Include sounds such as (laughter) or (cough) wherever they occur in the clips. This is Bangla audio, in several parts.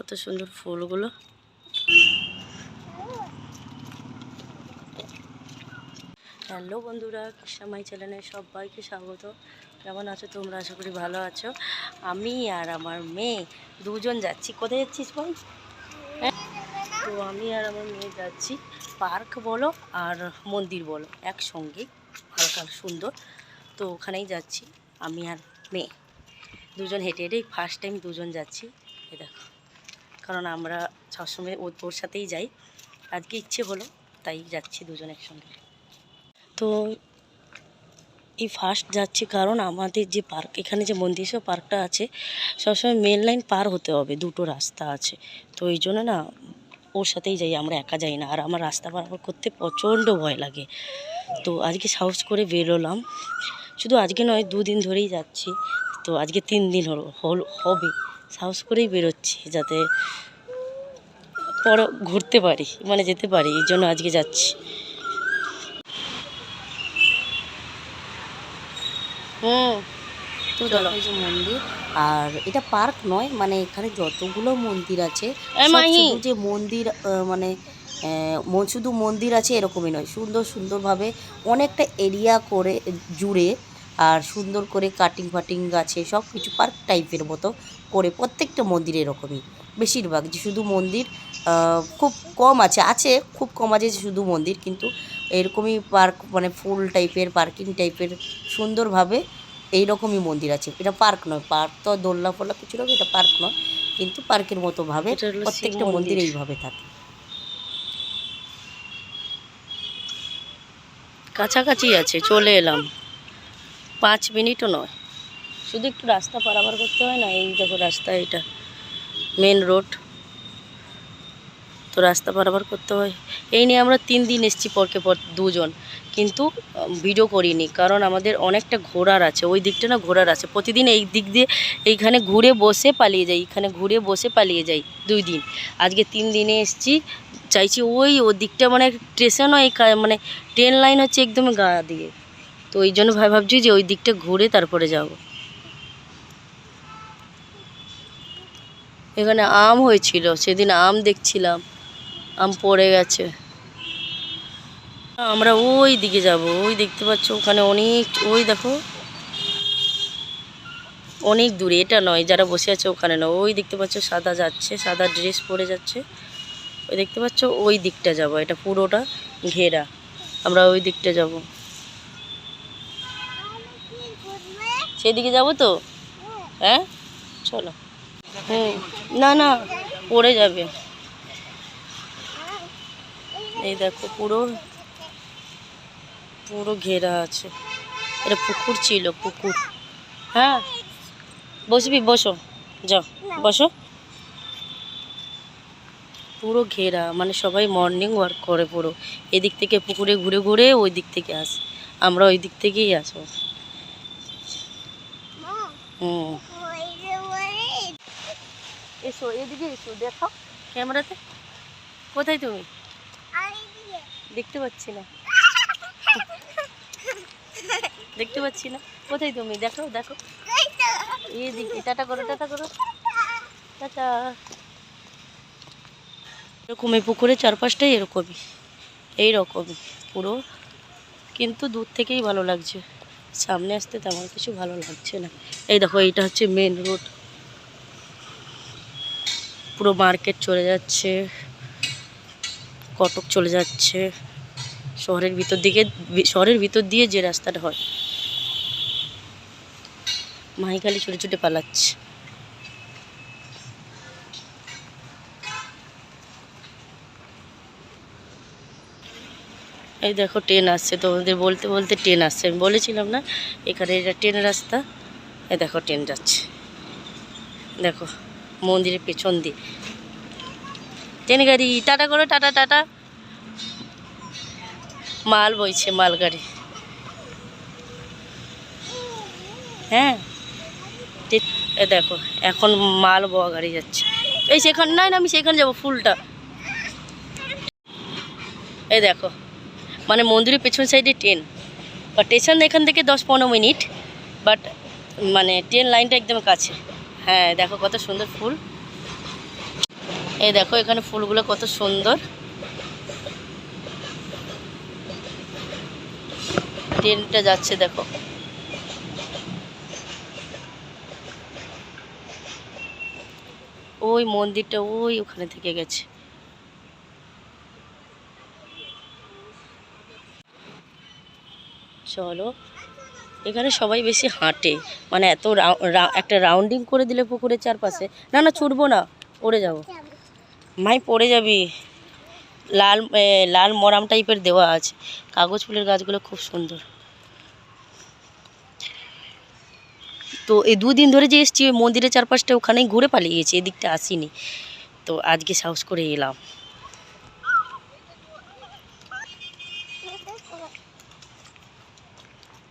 কত সুন্দর ফুলগুলো। হ্যালো বন্ধুরা কৃষ্ণামাই চ্যানেলে সবাইকে স্বাগত। কেমন আছো তোমরা? আশা করি ভালো আছো। আমি আর আমার মেয়ে দুজন যাচ্ছি। কোথায় যাচ্ছিস বল? হ্যাঁ তো আমি আর আমার মেয়ে যাচ্ছি পার্ক বলো আর মন্দির বলো। একসঙ্গে, হালকা সুন্দর। তো ওখানেই যাচ্ছি আমি আর মেয়ে। দুজন হেঁটে হেঁটেই ফার্স্ট টাইম দুজন যাচ্ছি। এ দেখো। কারণ আমরা সবসময় ওর ওর সাথেই যাই। আজকে ইচ্ছে হলো, তাই যাচ্ছি দুজন একসঙ্গে। তো এই ফার্স্ট যাচ্ছি কারণ আমাদের যে পার্ক এখানে যে মন্দিরেশ্বর পার্কটা আছে, সবসময় মেন লাইন পার হতে হবে, দুটো রাস্তা আছে। তো এই জন্য না, ওর সাথেই যাই, আমরা একা যাই না। আর আমার রাস্তা পারাপার করতে প্রচণ্ড ভয় লাগে। তো আজকে সাহস করে বেরোলাম। শুধু আজকে নয়, দুদিন ধরেই যাচ্ছি। তো আজকে তিন দিন হলো, হল, হবে। সাহস করেই বেরোচ্ছি যাতে পরে ঘুরতে পারি মানে যেতে পারি এই জন্য আজকে যাচ্ছি। হুম তো দেখো এই যে মন্দির আর এটা পার্ক নয় মানে এখানে যতগুলো মন্দির আছে যে মন্দির মানে শুধু মন্দির আছে এরকমই নয় সুন্দর সুন্দরভাবে অনেকটা এরিয়া করে জুড়ে আর সুন্দর করে কাটিং ফাটিং গাছে সব কিছু পার্ক টাইপের মতো করে প্রত্যেকটা মন্দির এরকমই। বেশিরভাগ যে শুধু মন্দির খুব কম আছে আছে খুব কম আছে যে শুধু মন্দির কিন্তু এরকমই পার্ক মানে ফুল টাইপের পার্কিং টাইপের সুন্দরভাবে এইরকমই মন্দির আছে। এটা পার্ক নয় পার্ক তো দোলনা ফোল্লা কিছু রকম এটা পার্ক নয় কিন্তু পার্কের মতো ভাবে প্রত্যেকটা মন্দির। এইভাবে থাকে। কাছাকাছি আছে চলে এলাম। পাঁচ মিনিটও নয়। শুধু একটু রাস্তা পারাপার করতে হয় না, এই দেখো রাস্তা এটা মেন রোড তো রাস্তা পারাপার করতে হয়। এই নিয়ে আমরা তিন দিন এসেছি পরকে পর দুজন, কিন্তু ভিডিও করিনি, কারণ আমাদের অনেকটা ঘোরার আছে। ওই দিকটা না ঘোরার আছে। প্রতিদিন এই দিক দিয়ে এইখানে ঘুরে বসে পালিয়ে যাই, এখানে ঘুরে বসে পালিয়ে যাই দুই দিন। আজকে তিন দিনে এসেছি, চাইছি ওই ও দিকটা মানে স্টেশনও এই মানে ট্রেন লাইন হচ্ছে একদম গা দিয়ে। ওই জন্য ভাই ভাবছি যে ওই দিকটা ঘুরে তারপরে যাব। এখানে আম হয়েছিল, সেদিন আম দেখছিলাম, আম পড়ে গেছে। আমরা ওই দিকে যাব, ওই দেখতে পাচ্ছ ওখানে অনেক, ওই দেখো। অনেক দূরে, এটা নয়, যারা বসে আছে ওখানে নয়, ওই দেখতে পাচ্ছ সাদা যাচ্ছে, সাদা ড্রেস পরে যাচ্ছে। ওই দেখতে পাচ্ছ ওই দিকটা যাব, এটা পুরোটা ঘেরা, আমরা ওই দিকটা যাব। সেদিকে যাব তো? হ্যাঁ? চলো। হুম। না না, পড়ে যাবে। এই দেখো, পুরো পুরো ঘেরা আছে। এটা পুকুর ছিল, পুকুর। হ্যাঁ? বসবি, বসো। যাও বসো। পুরো ঘেরা মানে সবাই মর্নিং ওয়ার্ক করে পুরো। এদিক থেকে পুকুরে ঘুরে ঘুরে ওই দিক থেকে আসে। আমরা ওই দিক থেকেই আসব। হুম। এসো এদিকে এসো দেখাও ক্যামেরাতে? কোথায় তুমি? দেখতে পাচ্ছি না। দেখতে পাচ্ছি না। কোথায় তুমি? দেখো দেখো। এদিকে টাটা করো টাটা করো। টাটা। এরকম এই পুকুরের চারপাশটাই এরকমই। এইরকমই পুরো। কিন্তু দূর থেকেই ভালো লাগছে। সামনে আসতে তেমন কিছু ভালো লাগছে না। এই দেখো, এইটা হচ্ছে মেন রোড পুরো মার্কেট চলে যাচ্ছে, কটক চলে যাচ্ছে। শহরের ভিতর দিকে, শহরের ভিতর দিয়ে যে রাস্তাটা হয় মাহিকালি ছুটে ছুটে পালাচ্ছে। এই দেখো ট্রেন আসছে, তোমাদের বলতে বলতে ট্রেন আসছে, আমি বলেছিলাম না, এখানে এটা ট্রেনের রাস্তা, এই দেখো ট্রেন যাচ্ছে। দেখো, মন্দিরের পেছন দিয়ে। ট্রেন গাড়ি, টাটা করো, টাটা টাটা। মাল বইছে, মাল গাড়ি। হ্যাঁ? এ দেখো, এখন মাল বওয়া গাড়ি যাচ্ছে। এই সেখানে না, আমি সেখানে যাব, ফুলটা। এই দেখো মানে মন্দিরের পেছন সাইডে ট্রেন বা স্টেশন এখান থেকে দশ পনেরো মিনিট বাট মানে ট্রেন লাইনটা একদম কাছে। হ্যাঁ দেখো কত সুন্দর ফুল। এই দেখো এখানে ফুলগুলো কত সুন্দর। ট্রেনটা যাচ্ছে দেখো। ওই মন্দিরটা ওই ওখানে থেকে গেছে। চলো। এখানে সবাই বেশি হাঁটে। মানে এত একটা রাউন্ডিং করে দিলে পুকুরের চারপাশে। না না, ছুটবো না। পড়ে যাব। মাই, পড়ে যাবি। লাল লাল মরাম টাইপের দেওয়া আছে। কাগজ ফুলের গাছগুলো খুব সুন্দর। তো এই দুদিন ধরে যে এসছি, ওই মন্দিরের চারপাশটা ওখানেই ঘুরে পালিয়ে গেছি। এদিকটা আসিনি। তো আজকে সাহস করে এলাম।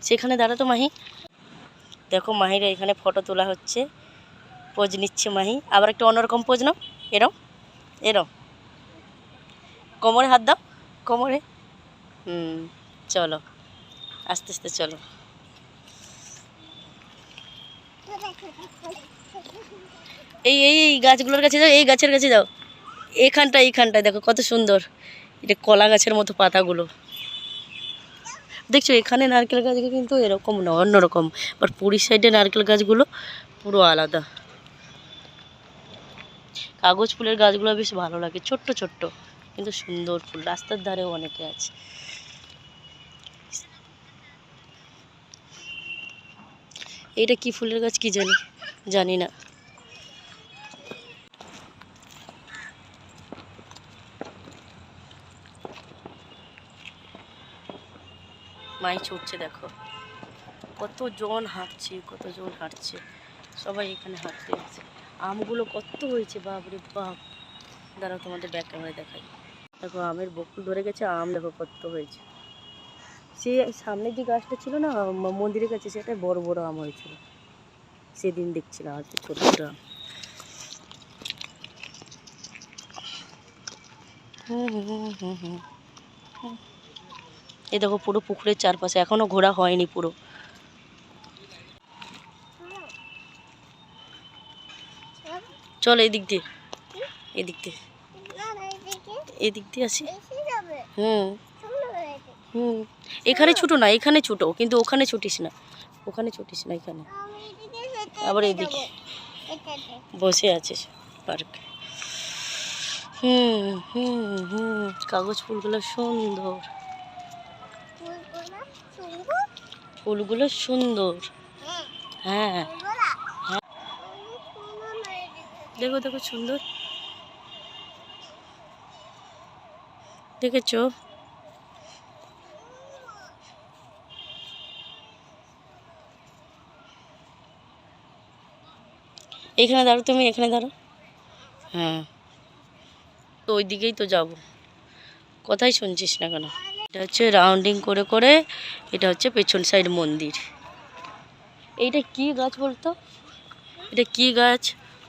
সেখানে দাঁড়াতো মাহি। দেখো মাহিরা এখানে ফটো তোলা হচ্ছে। পোজ নিচ্ছে মাহি। আবার একটা অন্যরকম পোজ নাও। এরম এরম কোমরে হাত দাও। কোমরে। হুম, চলো। আস্তে আস্তে চলো। এই এই এই গাছগুলোর কাছে যাও। এই গাছের কাছে যাও। এইখানটা এইখানটায় দেখো কত সুন্দর। এটা কলা গাছের মতো পাতাগুলো। দেখছ, এখানে নারকেল গাছ কিন্তু এরকম না, অন্যরকম। বাট পুরীর সাইডে নারকেল গাছগুলো পুরো আলাদা। কাগজ ফুলের গাছগুলো বেশ ভালো লাগে, ছোট্ট ছোট্ট, কিন্তু সুন্দর ফুল। রাস্তার ধারেও অনেকে আছে। এটা কি ফুলের গাছ কি জানি? জানি না। মাই ছুটছে, দেখো। কতজন হাঁটছে কতজন হাঁটছে। সবাই এখানে হাঁটতে আছে আমগুলো কত হয়েছে, বাপরে বাপ। দাঁড়াও, তোমাদের ব্যাক ক্যামেরায় দেখাই। দেখো, আমের বকুল ধরে গেছে, আম দেখো কত হয়েছে। সে সামনে যে গাছটা ছিল না মন্দিরের কাছে, সেটা বড় বড় আম হয়েছিল। সেদিন দেখছিলাম আজকে ছোটো ছোটো আম। হুম হুম হুম হুম হুম এই দেখো পুরো পুকুরের চারপাশে, এখনও ঘোরা হয়নি পুরো। চল এদিক দিয়ে এদিক দিয়ে। এদিক দিয়ে আসি। হুম। হুম। এখানে ছুটো না, এখানে ছুটো, কিন্তু ওখানে ছুটিস না। ওখানে ছুটিস না, এখানে। আবার এদিকে। বসে আছিস, পার্কে। হুম হুম হুম। কাগজ ফুলগুলো সুন্দর। ফুলগুলো সুন্দর। হ্যাঁ। দেখো দেখো, সুন্দর। দেখেছ? এখানে দাঁড়ো তুমি, এখানে দাঁড়ো হ্যাঁ। তো ওই দিকেই তো যাব। কথাই শুনছিস না কেন? এটা হচ্ছে রাউন্ডিং করে করে, এটা হচ্ছে পেছন সাইড মন্দির। এইটা কি গাছ বলতো? এটা কি গাছ?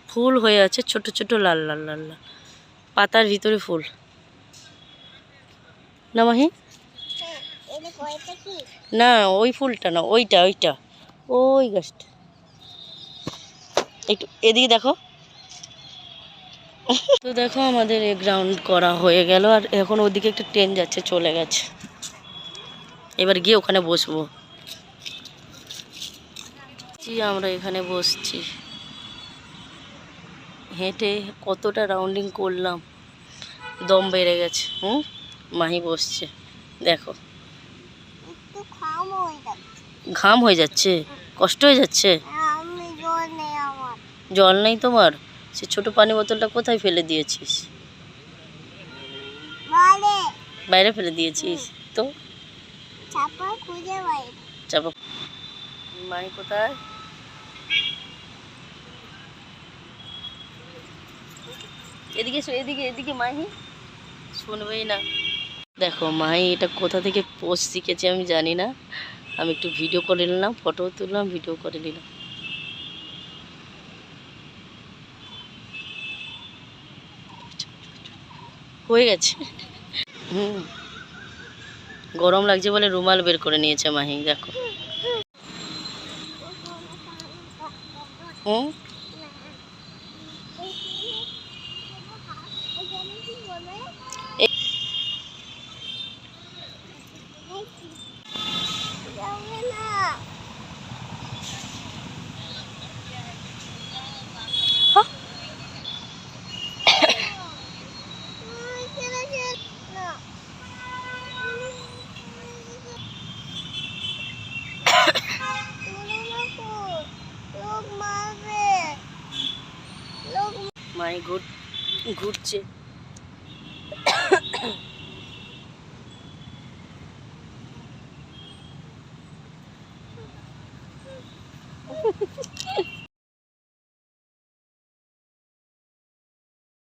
ফুল হয়ে আছে, ছোট ছোট, লাল লাল লাল লাল। পাতার ভিতরে ফুল। না মাহি? না, ওই ফুলটা না, ওইটা ওইটা। ওই গাছটা। একটু এদিকে দেখো। (laughs) তো দেখো আমাদের এ গ্রাউন্ড করা হয়ে গেল আর এখন ওদিকে একটা ট্রেন যাচ্ছে চলে গেছে। এবার গিয়ে ওখানে বসবো। জি, আমরা এখানে বসছি। হেঁটে কতটা রাউন্ডিং করলাম। দম বেড়ে গেছে হুম? মাহি বসছে। দেখো। ঘাম হয়ে যাচ্ছে। কষ্ট হয়ে যাচ্ছে? জল নেই তোমার? সে ছোট পানি বোতলটা কোথায় ফেলে দিয়েছিস? বাইরে ফেলে দিয়েছিস তো? চাপা মাহি কোথায়? এদিকে এদিকে এদিকে মাহি। শুনবেই না। দেখো মাহি এটা কোথা থেকে পোস্ট শিখেছে আমি জানি না। আমি একটু ভিডিও করে নিলাম ফটো তুললাম ভিডিও করে নিলাম। হয়ে গেছে। হুম। গরম লাগছে বলে রুমাল বের করে নিয়েছে মাহি দেখো। হুম? ঘুর ঘুরছে